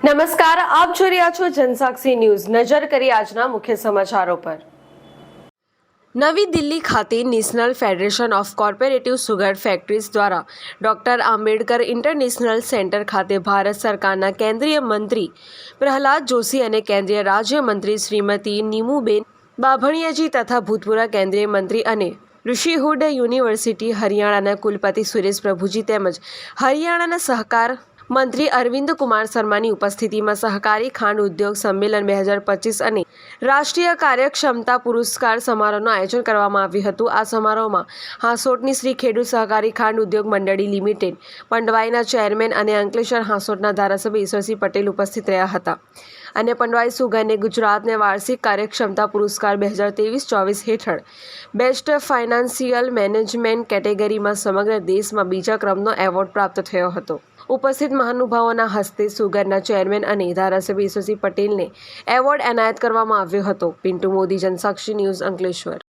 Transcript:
નમસ્કાર, આપ જોઈ રહ્યા છો જનસાક્ષી ન્યૂઝ. નજર કરી આજના મુખ્ય સમાચારો પર. નવી દિલ્હી ખાતે national federation of corporative sugar factories દ્વારા ડોક્ટર આંબેડકર ઇન્ટરનેશનલ સેન્ટર ખાતે ભારત સરકારના કેન્દ્રીય મંત્રી પ્રહલાદ જોશી અને કેન્દ્રીય રાજ્યમંત્રી શ્રીમતી નીમુબેન બાભણિયાજી તથા ભૂતપૂર્વ કેન્દ્રીય મંત્રી અને ઋષિહુડ યુનિવર્સિટી હરિયાણાના કુલપતિ સુરેશ પ્રભુજી તેમજ હરિયાણાના સહકાર મંત્રી અરવિંદ કુમાર શર્માની ઉપસ્થિતિમાં સહકારી ખાંડ ઉદ્યોગ સંમેલન બે હજાર પચીસ અને રાષ્ટ્રીય કાર્યક્ષમતા પુરસ્કાર સમારોહનું આયોજન કરવામાં આવ્યું હતું. આ સમારોહમાં હાંસોટની શ્રી ખેડૂત સહકારી ખાંડ ઉદ્યોગ મંડળી લિમિટેડ, પંડવાઈના ચેરમેન અને અંકલેશ્વર હાંસોટના ધારાસભ્ય ઈશ્વરસિંહ પટેલ ઉપસ્થિત રહ્યા હતા. અને પંડવાઈ સુગરને ગુજરાતને વાર્ષિક કાર્યક્ષમતા પુરસ્કાર બે હજાર ત્રેવીસ ચોવીસ હેઠળ. બેસ્ટ ફાઇનાન્સિયલ મેનેજમેન્ટ કેટેગરીમાં સમગ્ર દેશમાં બીજા ક્રમનો એવોર્ડ પ્રાપ્ત થયો હતો. ઉપસ્થિત મહાનુભાવોના હસ્તે સુગરના ચેરમેન અને ધારાસભ્ય ઈશ્વરસિંહ પટેલને એવોર્ડ એનાયત કરવામાં આવ્યો હતો. પિન્ટુ મોદી, જનસાક્ષી ન્યૂઝ અંકલેશ્વર.